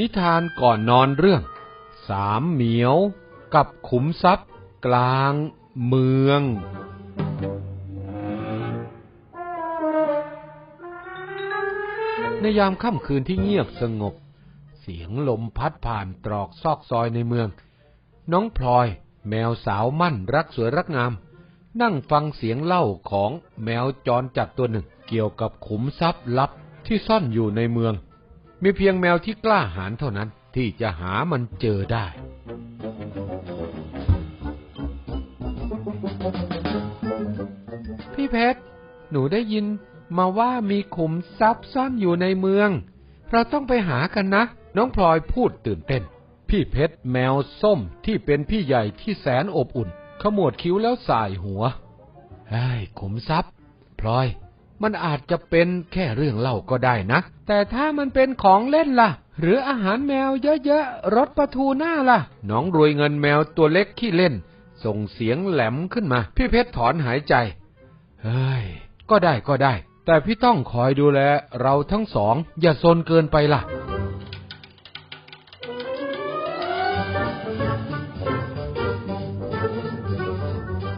นิทานก่อนนอนเรื่อง สามเหมียวกับขุมทรัพย์ กลางเมือง ในยามค่ำคืนที่เงียบสงบ เสียงลมพัดผ่านตรอกซอกซอยในเมือง น้องพลอย แมวสาวมั่นรักสวยรักงาม นั่งฟังเสียงเล่าของแมวจรจัดตัวหนึ่ง เกี่ยวกับขุมทรัพย์ลับที่ซ่อนอยู่ในเมือง มีเพียงแมวที่กล้าหาญเท่านั้นที่จะหามันเจอได้ พี่เพชร หนูได้ยินมาว่ามีขุมทรัพย์ซ่อนอยู่ในเมือง เราต้องไปหากันนะ น้องพลอยพูดตื่นเต้น พี่เพชรแมวส้มที่เป็นพี่ใหญ่ที่แสนอบอุ่น ขมวดคิ้วแล้วสายหัวเฮ้ยขุมทรัพย์ พลอย มันอาจจะเป็นแค่เรื่องเล่าก็ได้นะ แต่ถ้ามันเป็นของเล่นล่ะ หรืออาหารแมวเยอะๆรสปลาทูหน้าล่ะ น้องรวยเงินแมวตัวเล็กขี้เล่น ส่งเสียงแหลมขึ้นมา พี่เพชรถอนหายใจ เฮ้ย ก็ได้ก็ได้ แต่พี่ต้องคอยดูแลเราทั้งสอง อย่าซนเกินไปล่ะ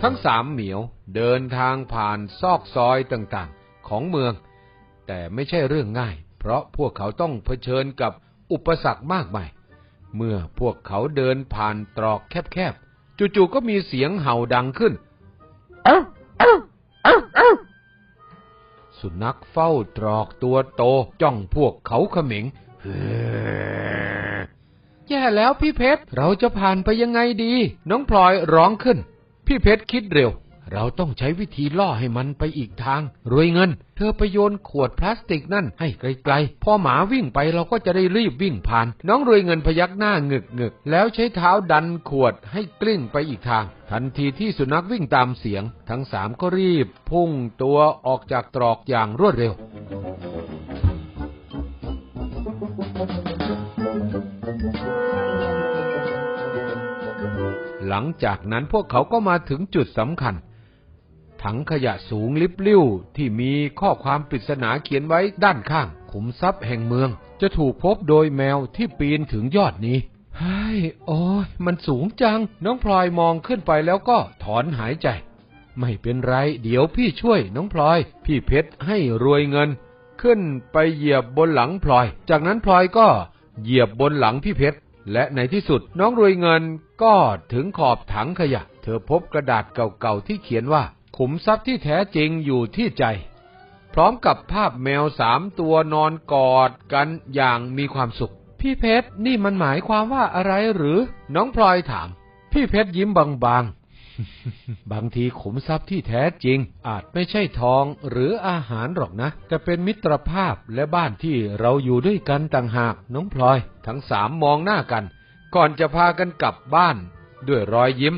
ทั้งสามเหมียวเดินทางผ่านซอกซอยต่างๆ ของเมือง แต่ไม่ใช่เรื่องง่าย เพราะพวกเขาต้องเผชิญกับอุปสรรคมากมาย เมื่อพวกเขาเดินผ่านตรอกแคบๆ จู่ๆก็มีเสียงเห่าดังขึ้นสุนัขเฝ้าตรอกตัวโตจ้องพวกเขาเขม็งเฮ้อแย่แล้วพี่เพชร เราจะผ่านไปยังไงดี น้องพลอยร้องขึ้น พี่เพชรคิดเร็ว เราต้องใช้วิธีล่อให้มันไปอีกทาง รวยเงิน เธอไปโยนขวดพลาสติกนั่นให้ไกลๆ พอหมาวิ่งไปเราก็จะได้รีบวิ่งผ่าน น้องรวยเงินพยักหน้าเงึกเงึกแล้วใช้เท้าดันขวดให้กลิ้งไปอีกทาง ทันทีที่สุนัขวิ่งตามเสียง ทั้งสามก็รีบ พุ่งตัวออกจากตรอกอย่างรวดเร็วหลังจากนั้นพวกเขาก็มาถึงจุดสำคัญ ถังขยะสูงลิบลิ่วที่มีข้อความปริศนาเขียนไว้ด้านข้าง ขุมทรัพย์แห่งเมือง จะถูกพบโดยแมวที่ปีนถึงยอดนี้ฮ้ยโอ้ยมันสูงจัง น้องพลอยมองขึ้นไปแล้วก็ถอนหายใจ ไม่เป็นไร เดี๋ยวพี่ช่วยน้องพลอย พี่เพชรให้รวยเงิน ขึ้นไปเหยียบบนหลังพลอย จากนั้นพลอยก็เหยียบบนหลังพี่เพชร และในที่สุดน้องรวยเงินก็ถึงขอบถังขยะ เธอพบกระดาษเก่าๆที่เขียนว่า ขุมทรัพย์ที่แท้จริงอยู่ที่ใจ พร้อมกับภาพแมวสามตัวนอนกอดกันอย่างมีความสุข พี่เพชรนี่มันหมายความว่าอะไรหรือ น้องพลอยถาม พี่เพชรยิ้มบางๆ บางทีขุมทรัพย์ที่แท้จริง อาจไม่ใช่ทองหรืออาหารหรอกนะ แต่เป็นมิตรภาพและบ้านที่เราอยู่ด้วยกันต่างหาก น้องพลอย ทั้งสามมองหน้ากัน ก่อนจะพากันกลับบ้าน ด้วยรอยยิ้ม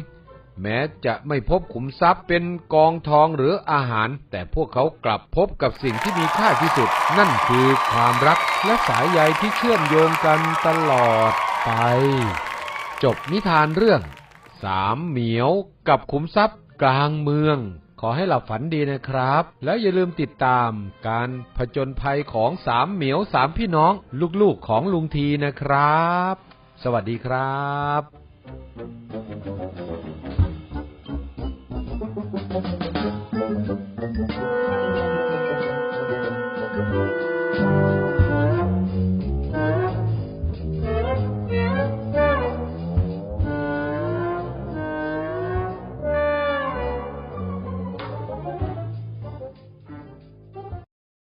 แม้จะไม่พบขุมทรัพย์เป็นกองทองหรืออาหาร แต่พวกเขากลับพบกับสิ่งที่มีค่าที่สุด นั่นคือความรักและสายใยที่เชื่อมโยงกันตลอดไป จบนิทานเรื่อง สามเหมียวกับขุมทรัพย์กลางเมือง ขอให้หลับฝันดีนะครับ แล้วอย่าลืมติดตามการผจญภัยของสามเหมียวสามพี่น้อง ลูกๆของลุงทีนะครับ สวัสดีครับ Thank you.